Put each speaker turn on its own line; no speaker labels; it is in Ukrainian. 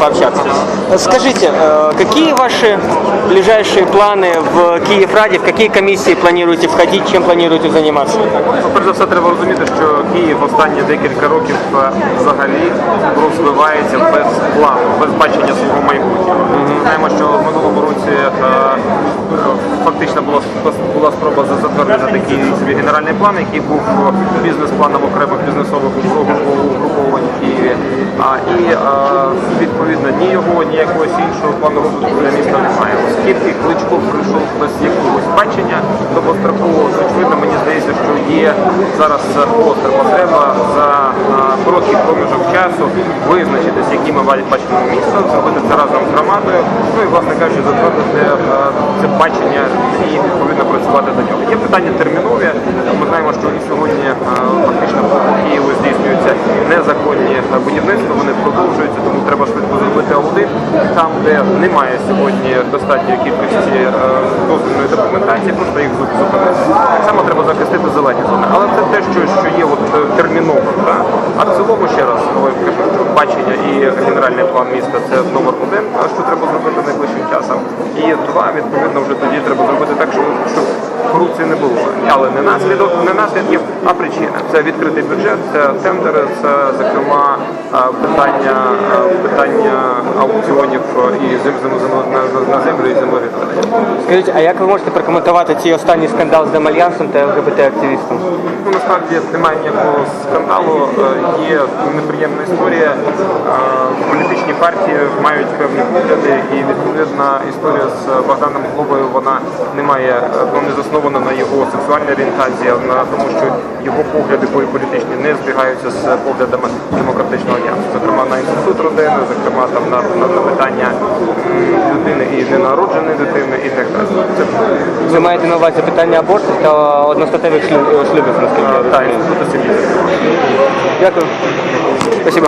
пообщаться. Скажите, э, какие ваши ближайшие планы в Київраді, в какие комиссии планируете входить, чем планируете заниматься?
Ну, Перш за все, треба розуміти, що Київ останні декілька років е, взагалі розвивається без плану, без бачення свого майбутнього. Була була спроба за- затвердити такий собі генеральний план, який був бізнес-планом окремих бізнесових угруповань в Києві. А, і е, відповідно ні його, ні якогось іншого плану розвитку для міста немає. Оскільки Кличко прийшов без якогось бачення довгострокового, то очевидно, мені здається, що є зараз остра потреба за е, короткий проміжок часу визначитись, які ми бачимо місто, зробити це разом з громадою, ну і власне кажучи, затвердити е, це бачення і відповідно працювати до нього. Є питання термінові. Ми знаємо, що і сьогодні е, фактично по Києву здійснюються незаконні будівництва, вони продовжуються, тому треба швидко зробити аудит там, де немає сьогодні достатньої кількості е, дозвільної документації, просто їх зуп- зупинити. Так само треба захистити зелені зони. Але це те, що, що є от е, терміново. Так? А в цілому ще раз що бачення і генеральний план міста це номер один, що треба зробити найближчим часом. І два, відповідно, вже тоді треба зробити так, щоб, корупції не було. Але не наслідок, не наслідків, а причина. Це відкритий бюджет, це тендери, це зокрема питання, питання аукціонів і зем, і землевідведення.
Скажіть, а як ви можете прокоментувати цей останній скандал з Демальянсом та ЛГБТ-активістом?
Ну, насправді немає ніякого скандалу, е, є неприємна історія. Е, Політичні партії мають певні погляди, і відповідна історія з Богданом Глобою вона не має е, ну, не заснована на його сексуальній орієнтації, а на тому, що його погляди політичні не збігаються з поглядами демократичного альянсу. Зокрема, на інститут родини, зокрема там на, на, на питання м, дитини і так далі. Це
Ви маєте на увазі питання абортів та одностатевих шлю- шлюбів, наскільки я
е, та
розумію?
сім'ї.
Дякую. Спасибо.